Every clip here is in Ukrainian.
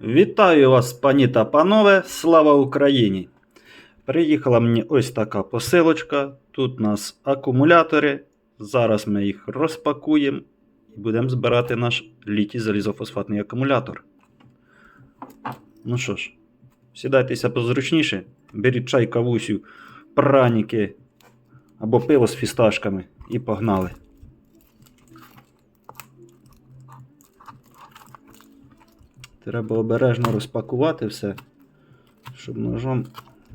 Вітаю вас, пані та панове! Слава Україні! Приїхала мені ось така посилочка. Тут у нас акумулятори. Зараз ми їх розпакуємо і будемо збирати наш літій залізофосфатний акумулятор. Ну що ж, сідайтеся позручніше, беріть чай, кавусю, праніки або пиво з фісташками і погнали. Треба обережно розпакувати все, щоб ножом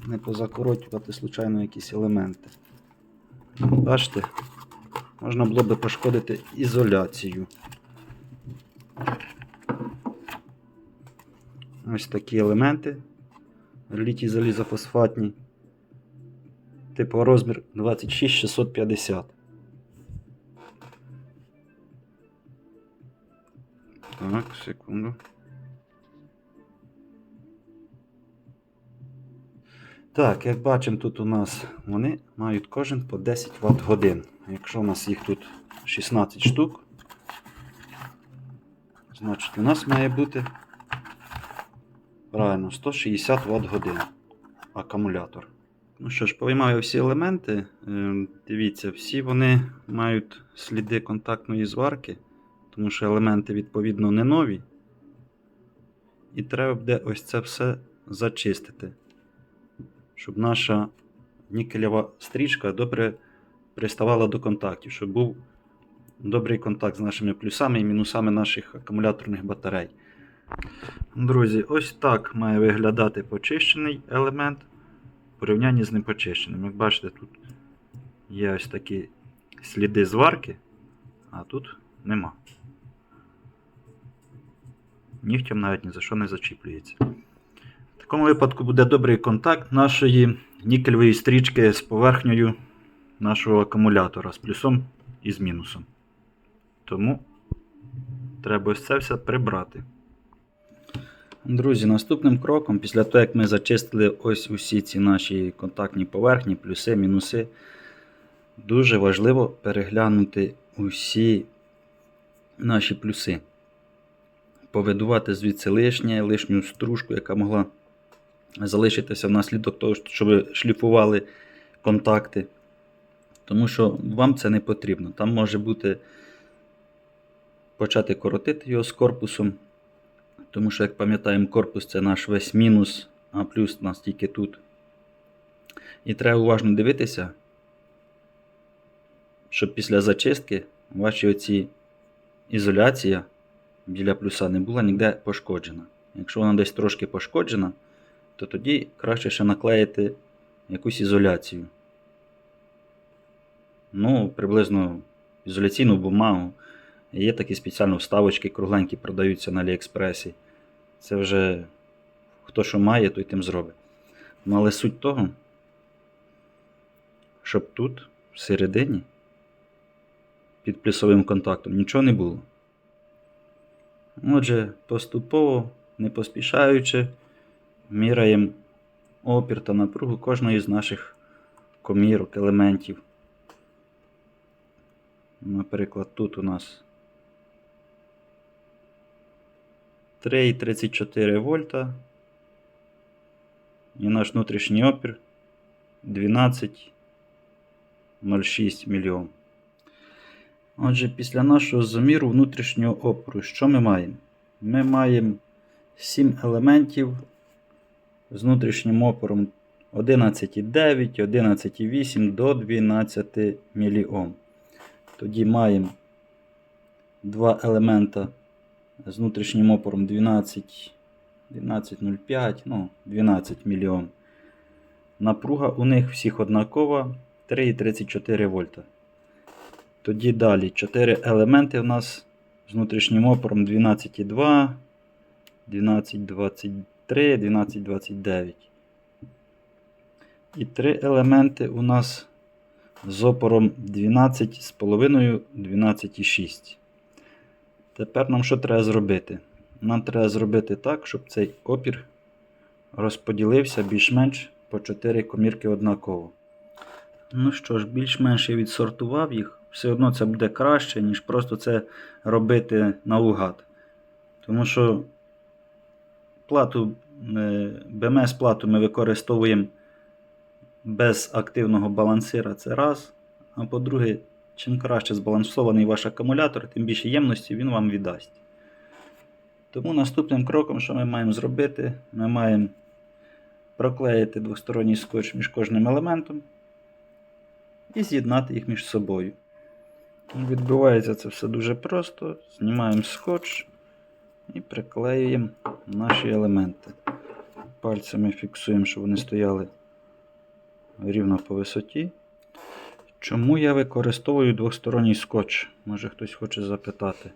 не позакоротювати случайно якісь елементи. Бачите, можна було би пошкодити ізоляцію. Ось такі елементи. Літій залізофосфатні. Типу розмір 26650. Так, секунду. Так, як бачимо, тут у нас вони мають кожен по 10 Вт годин. Якщо у нас їх тут 16 штук, значить у нас має бути правильно 160 Вт годин акумулятор. Ну що ж, повиймаю всі елементи. Е, Дивіться, всі вони мають сліди контактної зварки, тому що елементи відповідно не нові. І треба буде ось це все зачистити щоб наша нікелєва стрічка добре приставала до контактів, щоб був добрий контакт з нашими плюсами і мінусами наших акумуляторних батарей. Друзі, ось так має виглядати почищений елемент в порівнянні з непочищеним. Як бачите, тут є ось такі сліди зварки, а тут нема. Нігтям навіть ні за що не зачіплюється. Такому випадку буде добрий контакт нашої нікельової стрічки з поверхнею нашого акумулятора з плюсом і з мінусом. Тому треба ось це все прибрати. Друзі, наступним кроком, після того, як ми зачистили ось усі ці наші контактні поверхні, плюси, мінуси, дуже важливо переглянути усі наші плюси. Повидувати звідси лишнє, лишню стружку, яка могла залишитися внаслідок того, що ви шліфували контакти. Тому що вам це не потрібно. Там може бути почати коротити його з корпусом. Тому що, як пам'ятаємо, корпус це наш весь мінус, а плюс у нас тільки тут. І треба уважно дивитися, щоб після зачистки ваші оці ізоляція біля плюса не була ніде пошкоджена. Якщо вона десь трошки пошкоджена, то тоді краще ще наклеїти якусь ізоляцію. Ну, приблизно ізоляційну бумагу. Є такі спеціально вставочки кругленькі продаються на Аліекспресі. Це вже хто що має, той тим зробить. Ну, але суть того, щоб тут, всередині, під плюсовим контактом, нічого не було. Отже, поступово, не поспішаючи, міряємо опір та напругу кожної з наших комірок, елементів. Наприклад, тут у нас 3,34 вольта. І наш внутрішній опір 12,06 мільйон. Отже, після нашого заміру внутрішнього опору, що ми маємо? Ми маємо 7 елементів з внутрішнім опором 11,9, 11,8 до 12 мільйом. Тоді маємо два елемента з внутрішнім опором 12, 12,05, ну, 12 мільйон. Напруга у них всіх однакова 3,34 вольта. Тоді далі 4 елементи у нас з внутрішнім опором 12,2, 12,23, 12,29. І 3 елементи у нас з опором 12,5, 12,6. Тепер нам що треба зробити? Нам треба зробити так, щоб цей опір розподілився більш-менш по 4 комірки однаково. Ну що ж, більш-менш я відсортував їх. Все одно це буде краще, ніж просто це робити наугад. Тому що Плату, е, БМС плату ми використовуємо без активного балансира, це раз. А по-друге, чим краще збалансований ваш акумулятор, тим більше ємності він вам віддасть. Тому наступним кроком, що ми маємо зробити, ми маємо проклеїти двосторонній скотч між кожним елементом і з'єднати їх між собою. Відбувається це все дуже просто. Знімаємо скотч і приклеюємо наші елементи. Пальцями фіксуємо, щоб вони стояли рівно по висоті. Чому я використовую двосторонній скотч? Може хтось хоче запитати.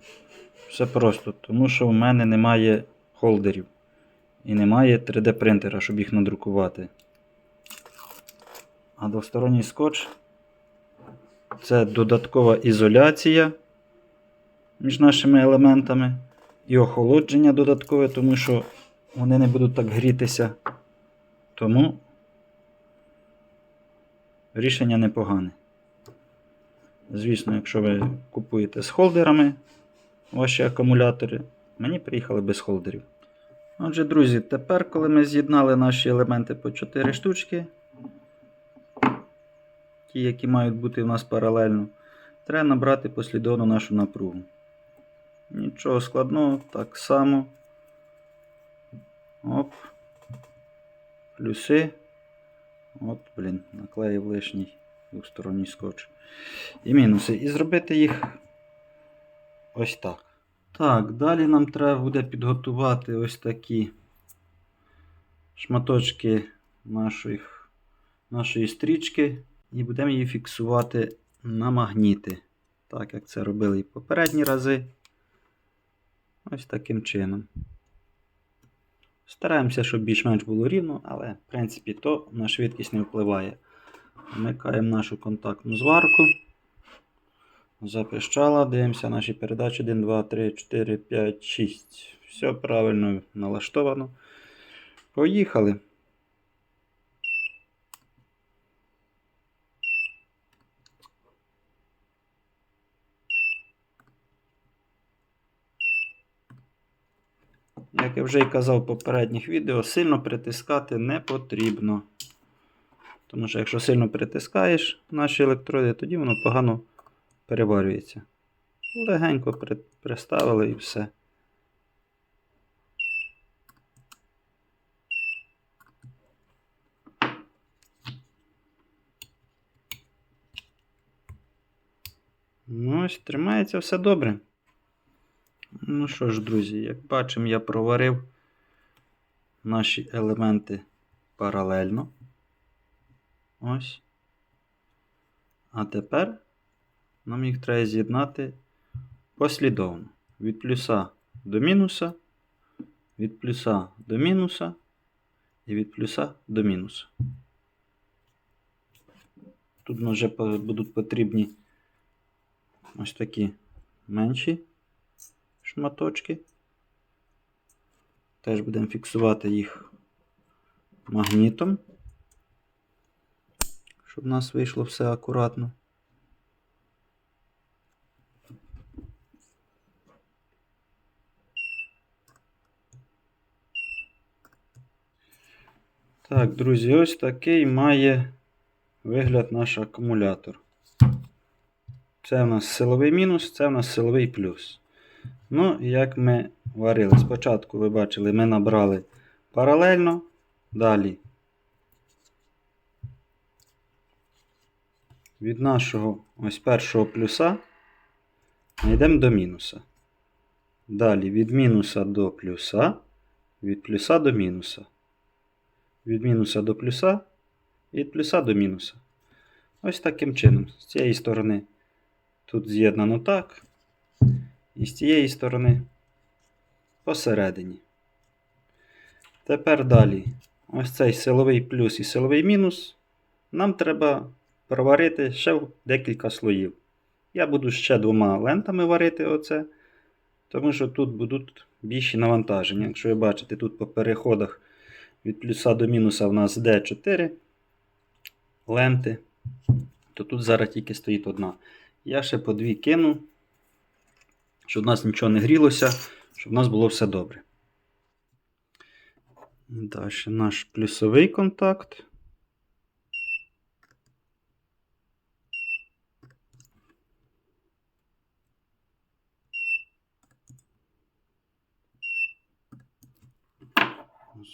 Все просто, тому що в мене немає холдерів і немає 3D принтера, щоб їх надрукувати. А двосторонній скотч це додаткова ізоляція між нашими елементами і охолодження додаткове, тому що вони не будуть так грітися. Тому рішення непогане. Звісно, якщо ви купуєте з холдерами ваші акумулятори, мені приїхали без холдерів. Отже, друзі, тепер, коли ми з'єднали наші елементи по 4 штучки, ті, які мають бути у нас паралельно, треба набрати послідовно нашу напругу. Нічого складного, так само. Оп. Плюси. От, блін, наклеїв лишній двосторонній скотч. І мінуси. І зробити їх ось так. Так, далі нам треба буде підготувати ось такі шматочки нашої, нашої стрічки. І будемо її фіксувати на магніти. Так як це робили і попередні рази. Ось таким чином. Стараємося, щоб більш-менш було рівно, але в принципі то на швидкість не впливає. Вмикаємо нашу контактну зварку. Запищала, дивимося наші передачі 1, 2, 3, 4, 5, 6. Все правильно налаштовано. Поїхали. Як я вже й казав в попередніх відео, сильно притискати не потрібно. Тому що якщо сильно притискаєш наші електроди, тоді воно погано переварюється. Легенько при- приставили і все. Ну ось, тримається все добре. Ну що ж, друзі, як бачимо, я проварив наші елементи паралельно. Ось. А тепер нам їх треба з'єднати послідовно. Від плюса до мінуса, від плюса до мінуса і від плюса до мінуса. Тут вже будуть потрібні ось такі менші шматочки. Теж будемо фіксувати їх магнітом, щоб у нас вийшло все акуратно. Так, друзі, ось такий має вигляд наш акумулятор. Це у нас силовий мінус, це у нас силовий плюс. Ну, як ми варили. Спочатку, ви бачили, ми набрали паралельно, далі від нашого ось першого плюса ми йдемо до мінуса. Далі від мінуса до плюса, від плюса до мінуса. Від мінуса до плюса, від плюса до мінуса. Ось таким чином. З цієї сторони тут з'єднано так. І з цієї сторони посередині. Тепер далі. Ось цей силовий плюс і силовий мінус. Нам треба проварити ще декілька слоїв. Я буду ще двома лентами варити оце, тому що тут будуть більші навантаження. Якщо ви бачите, тут по переходах від плюса до мінуса в нас D4 ленти, то тут зараз тільки стоїть одна. Я ще по дві кину, щоб у нас нічого не грілося, щоб у нас було все добре. Далі наш плюсовий контакт.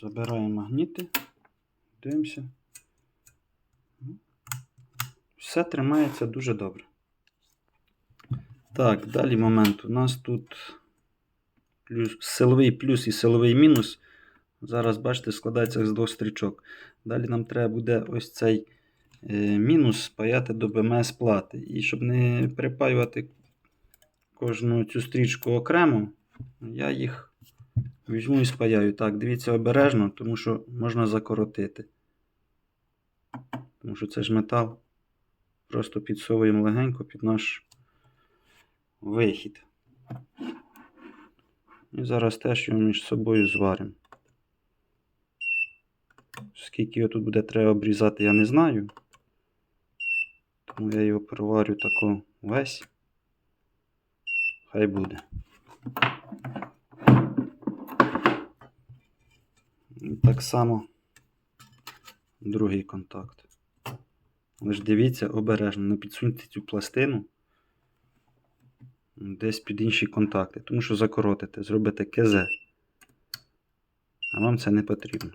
Забираємо магніти. Дивимося. Все тримається дуже добре. Так, далі момент. У нас тут плюс, силовий плюс і силовий мінус. Зараз, бачите, складається з двох стрічок. Далі нам треба буде ось цей е, мінус спаяти до БМС плати. І щоб не припаювати кожну цю стрічку окремо, я їх візьму і спаяю. Так, дивіться обережно, тому що можна закоротити. Тому що це ж метал. Просто підсовуємо легенько під наш вихід. І зараз теж його між собою зваримо. Скільки його тут буде треба обрізати, я не знаю. Тому я його проварю тако весь. Хай буде. І так само другий контакт. Але ж дивіться обережно, не підсуньте цю пластину десь під інші контакти, тому що закоротите, зробите КЗ. А вам це не потрібно.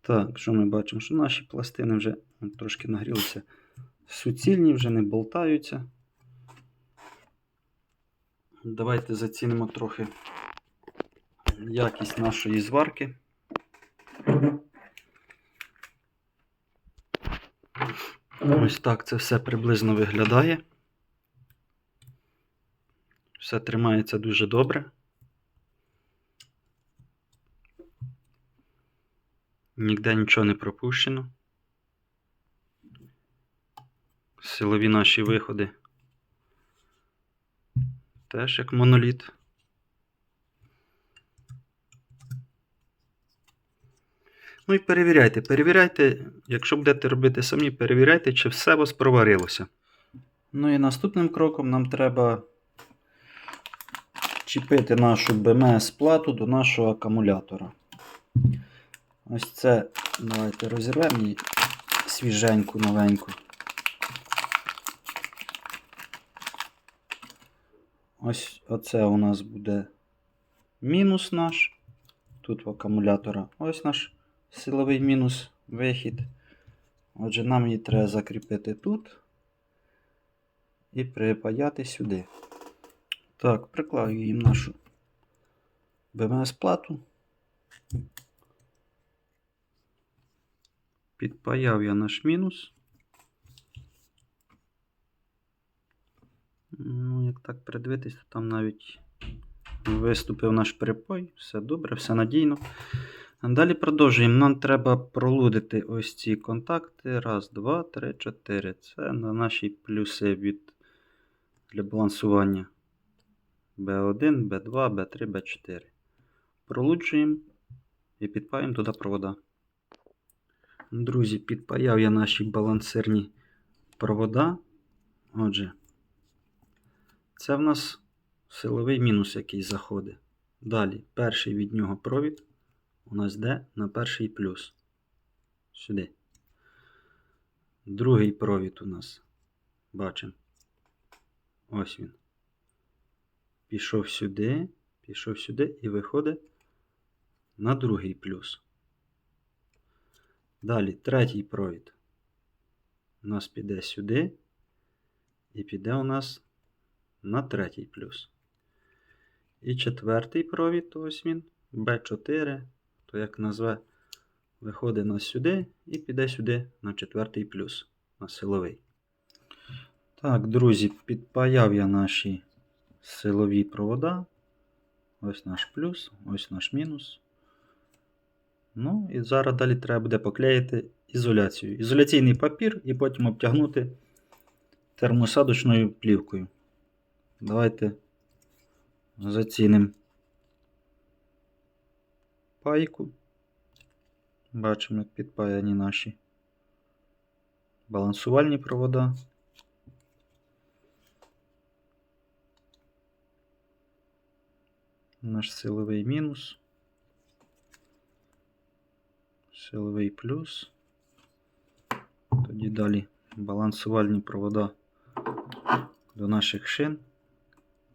Так, що ми бачимо? Що наші пластини вже трошки нагрілися суцільні, вже не болтаються. Давайте зацінимо трохи якість нашої зварки. Ось так це все приблизно виглядає. Все тримається дуже добре. Ніде нічого не пропущено. Силові наші виходи. Теж як моноліт. Ну і перевіряйте, перевіряйте, якщо будете робити самі, перевіряйте, чи все у вас проварилося. Ну і наступним кроком нам треба чіпити нашу БМС плату до нашого акумулятора. Ось це давайте розірвемо її свіженьку, новеньку. Ось оце у нас буде мінус наш. Тут в акумулятора ось наш силовий мінус вихід. Отже, нам її треба закріпити тут і припаяти сюди. Так, приклаю їм нашу БМС плату. Підпаяв я наш мінус. Ну, як так придивитись, то там навіть виступив наш припой. Все добре, все надійно. Далі продовжуємо. Нам треба пролудити ось ці контакти. Раз, два, три, чотири. Це на наші плюси від для балансування B1, B2, B3, B4. Пролуджуємо і підпаємо туди провода. Друзі, підпаяв я наші балансирні провода. Отже, це в нас силовий мінус, який заходить. Далі, перший від нього провід у нас йде на перший плюс. Сюди. Другий провід у нас. Бачимо. Ось він. Пішов сюди, пішов сюди і виходить на другий плюс. Далі третій провід. У нас піде сюди. І піде у нас на третій плюс. І четвертий провід, ось він, B4, то як назве, виходить на сюди і піде сюди на четвертий плюс, на силовий. Так, друзі, підпаяв я наші силові провода. Ось наш плюс, ось наш мінус. Ну, і зараз далі треба буде поклеїти ізоляцію. Ізоляційний папір і потім обтягнути термосадочною плівкою. Давайте зацінимо пайку. Бачимо, як підпаяні наші балансувальні провода. Наш силовий мінус. Силовий плюс. Тоді далі балансувальні провода до наших шин.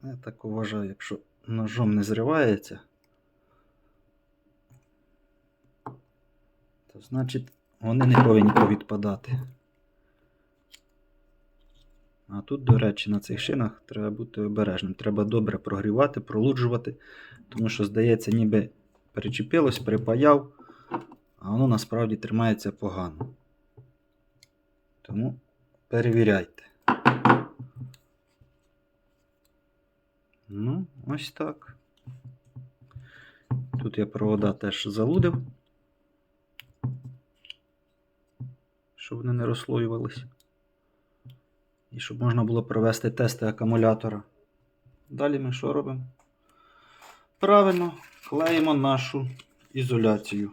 Я так вважаю, якщо ножом не зривається, то значить вони не повинні повідпадати. А тут, до речі, на цих шинах треба бути обережним. Треба добре прогрівати, пролуджувати, тому що, здається, ніби перечепилось, припаяв, а воно насправді тримається погано. Тому перевіряйте. Ну, ось так. Тут я провода теж залудив, щоб вони не розслоювалися. І щоб можна було провести тести акумулятора. Далі ми що робимо? Правильно клеїмо нашу ізоляцію.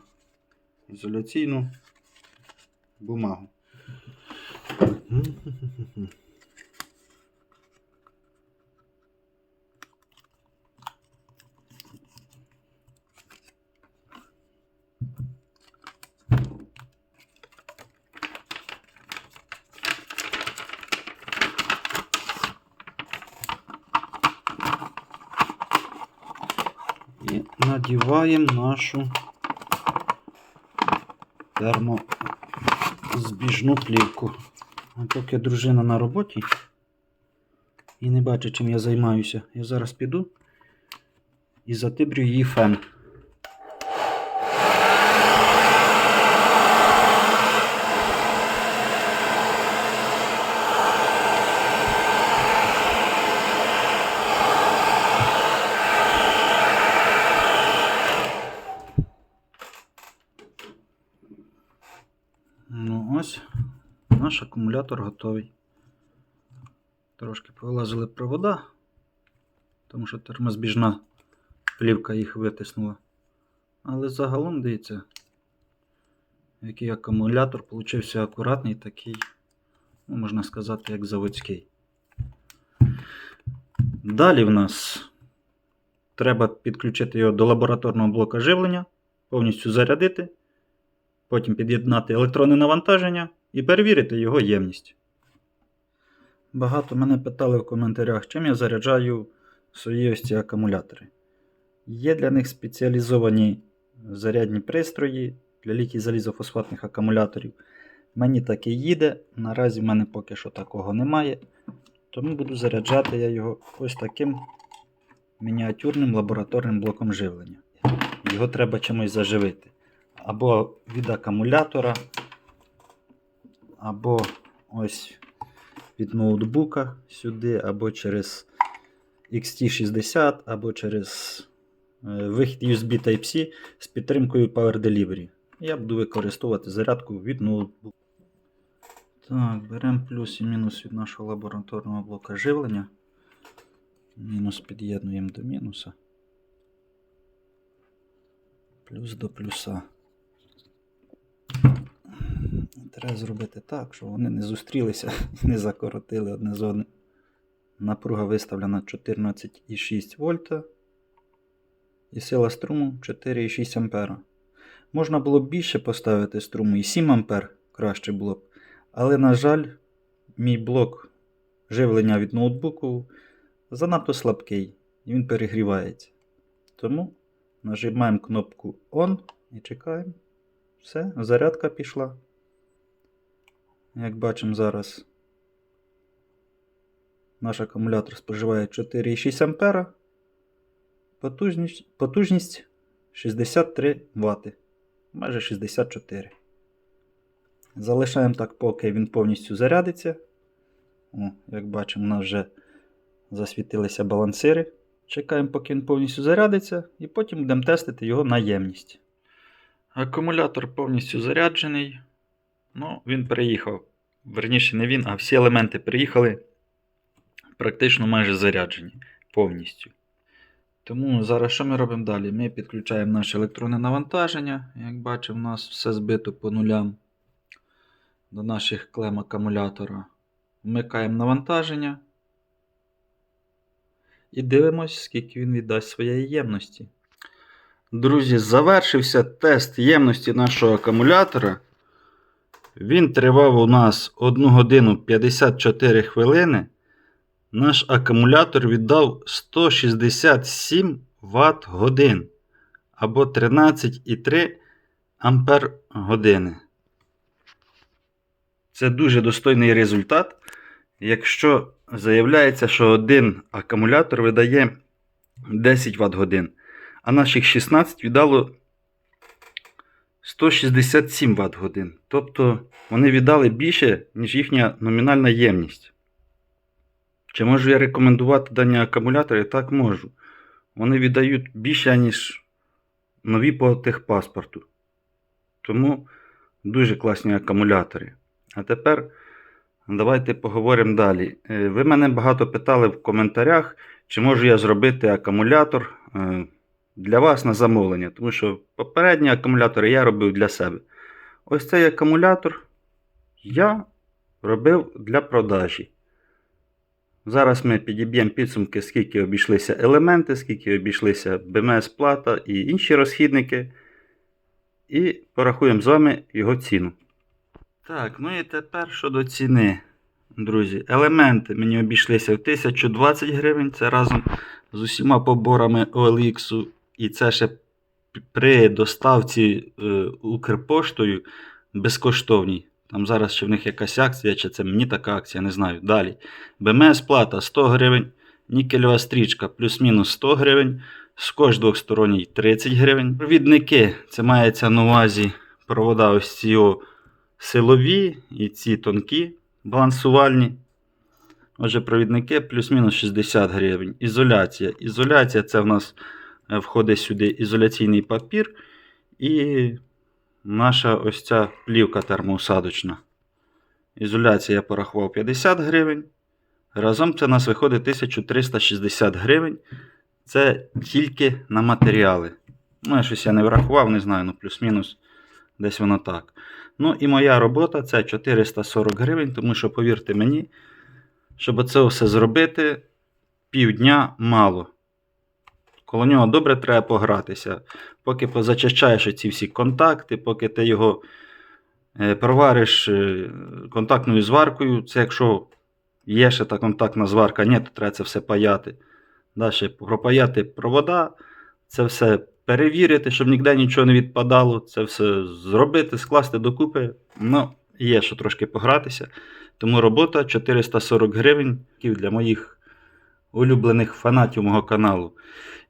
Ізоляційну бумагу. І надіваємо нашу термозбіжну плівку. А поки дружина на роботі і не бачить, чим я займаюся, я зараз піду і затибрю її фен. Ну ось, наш акумулятор готовий. Трошки повилазили провода, тому що термозбіжна плівка їх витиснула. Але загалом дивіться, який акумулятор получився акуратний, такий, ну, можна сказати, як заводський. Далі в нас треба підключити його до лабораторного блока живлення, повністю зарядити потім під'єднати електронне навантаження і перевірити його ємність. Багато мене питали в коментарях, чим я заряджаю свої ось ці акумулятори. Є для них спеціалізовані зарядні пристрої для літій залізофосфатних акумуляторів. Мені таке їде. Наразі в мене поки що такого немає. Тому буду заряджати я його ось таким мініатюрним лабораторним блоком живлення. Його треба чимось заживити або від акумулятора, або ось від ноутбука сюди, або через XT60, або через е, вихід USB Type-C з підтримкою Power Delivery. Я буду використовувати зарядку від ноутбука. Так, беремо плюс і мінус від нашого лабораторного блока живлення. Мінус під'єднуємо до мінуса. Плюс до плюса. Треба зробити так, щоб вони не зустрілися не закоротили одне з одним. Напруга виставлена 14,6 вольта. І сила струму 4,6 ампера. Можна було б більше поставити струму і 7 ампер краще було б. Але, на жаль, мій блок живлення від ноутбуку занадто слабкий і він перегрівається. Тому нажимаємо кнопку ON і чекаємо. Все, зарядка пішла. Як бачимо зараз, наш акумулятор споживає 4,6 ампера. Потужність, потужність 63 Вт. Майже 64. Залишаємо так, поки він повністю зарядиться. О, Як бачимо, у нас вже засвітилися балансири. Чекаємо, поки він повністю зарядиться, і потім будемо тестити його на ємність. Акумулятор повністю заряджений. Ну, він переїхав. Верніше, не він, а всі елементи приїхали практично майже заряджені повністю. Тому зараз що ми робимо далі? Ми підключаємо наше електронне навантаження. Як бачимо, у нас все збито по нулям. до наших клем акумулятора. Вмикаємо навантаження. І дивимось, скільки він віддасть своєї ємності. Друзі, завершився тест ємності нашого акумулятора. Він тривав у нас 1 годину 54 хвилини. Наш акумулятор віддав 167 Вт годин або 13,3 Ампер години. Це дуже достойний результат. Якщо заявляється, що один акумулятор видає 10 Вт годин, а наших 16 віддало 167 Вт годин. Тобто вони віддали більше, ніж їхня номінальна ємність. Чи можу я рекомендувати дані акумулятори? Так можу. Вони віддають більше, ніж нові по техпаспорту. Тому дуже класні акумулятори. А тепер давайте поговоримо далі. Е, Ви мене багато питали в коментарях, чи можу я зробити акумулятор е, для вас на замовлення. Тому що попередні акумулятори я робив для себе. Ось цей акумулятор я робив для продажі. Зараз ми підіб'ємо підсумки, скільки обійшлися елементи, скільки обійшлися БМС-плата і інші розхідники. І порахуємо з вами його ціну. Так, ну і тепер щодо ціни, друзі. Елементи мені обійшлися в 1020 гривень. Це разом з усіма поборами OLX. І це ще при доставці е, Укрпоштою безкоштовній. Там зараз чи в них якась акція, чи це мені така акція, не знаю. Далі. БМС плата 100 гривень, нікельова стрічка плюс-мінус 100 гривень, скотч двохсторонній 30 гривень. Провідники, це мається на увазі провода ось ці силові і ці тонкі балансувальні. Отже, провідники плюс-мінус 60 гривень. Ізоляція. Ізоляція це в нас входить сюди ізоляційний папір і наша ось ця плівка термоусадочна. Ізоляція я порахував 50 гривень. Разом це у нас виходить 1360 гривень. Це тільки на матеріали. Ну, я щось я не врахував, не знаю, ну плюс-мінус десь воно так. Ну і моя робота це 440 гривень, тому що, повірте мені, щоб це все зробити, півдня мало. Коло нього добре треба погратися. Поки позачищаєш ці всі контакти, поки ти його е, провариш е, контактною зваркою, це якщо є ще та контактна зварка, ні, то треба це все паяти. Далі пропаяти провода, це все перевірити, щоб ніде нічого не відпадало, це все зробити, скласти докупи. Ну, є що трошки погратися. Тому робота 440 гривень для моїх улюблених фанатів мого каналу.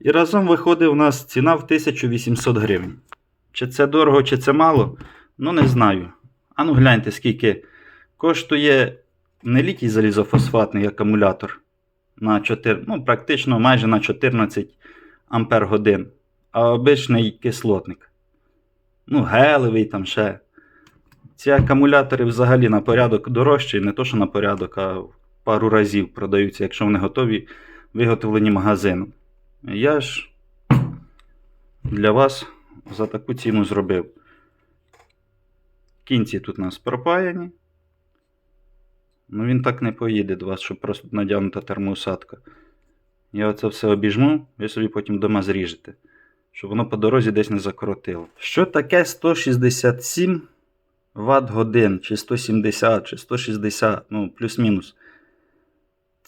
І разом виходить у нас ціна в 1800 гривень. Чи це дорого, чи це мало? Ну, не знаю. А ну гляньте, скільки коштує не літій залізофосфатний акумулятор на 4, ну, практично майже на 14 ампер годин, а обичний кислотник. Ну, гелевий там ще. Ці акумулятори взагалі на порядок дорожчі, не то, що на порядок, а в пару разів продаються, якщо вони готові, виготовлені магазином. Я ж для вас за таку ціну зробив. Кінці тут у нас пропаяні. Ну він так не поїде до вас, щоб просто надягнута термоусадка. Я оце все обіжму, ви собі потім вдома зріжете, щоб воно по дорозі десь не закоротило. Що таке 167 Вт годин, чи 170, чи 160, ну, плюс-мінус.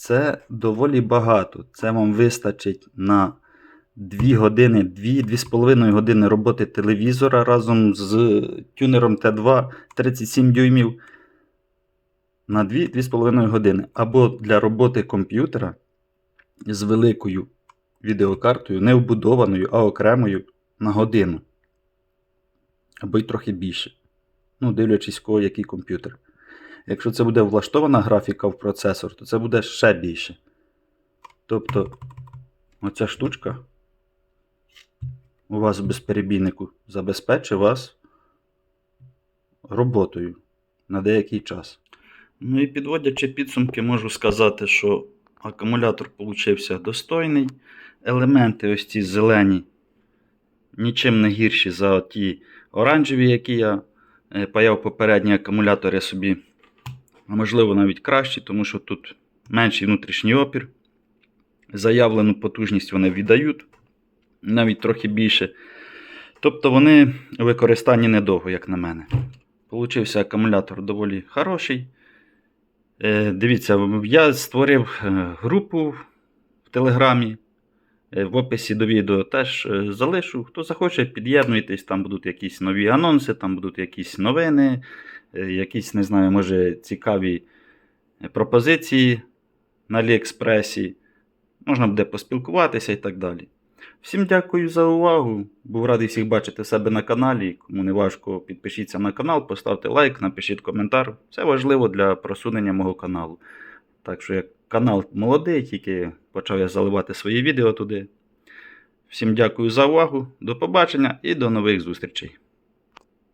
Це доволі багато. Це вам вистачить на 2 години, 2-2,5 години роботи телевізора разом з тюнером Т2 37 дюймів. На 2-2,5 години. Або для роботи комп'ютера з великою відеокартою, не вбудованою, а окремою на годину. Або й трохи більше. Ну, дивлячись, кого який комп'ютер. Якщо це буде влаштована графіка в процесор, то це буде ще більше. Тобто, оця штучка у вас в безперебійнику забезпечить вас роботою на деякий час. Ну і підводячи підсумки, можу сказати, що акумулятор получився достойний. Елементи ось ці зелені, нічим не гірші за ті оранжеві, які я е, паяв попередні акумулятори собі, а можливо навіть кращі, тому що тут менший внутрішній опір. Заявлену потужність вони віддають, навіть трохи більше. Тобто вони у використанні недовго, як на мене. Получився акумулятор доволі хороший. Е, Дивіться, я створив е, групу в Телеграмі. Е, В описі до відео теж залишу. Хто захоче, під'єднуйтесь, там будуть якісь нові анонси, там будуть якісь новини, якісь, не знаю, може, цікаві е, пропозиції на Аліекспресі. Можна буде поспілкуватися і так далі. Всім дякую за увагу. Був радий всіх бачити себе на каналі. Кому не важко, підпишіться на канал, поставте лайк, напишіть коментар. Це важливо для просунення мого каналу. Так що як канал молодий, тільки почав я заливати свої відео туди. Всім дякую за увагу, до побачення і до нових зустрічей.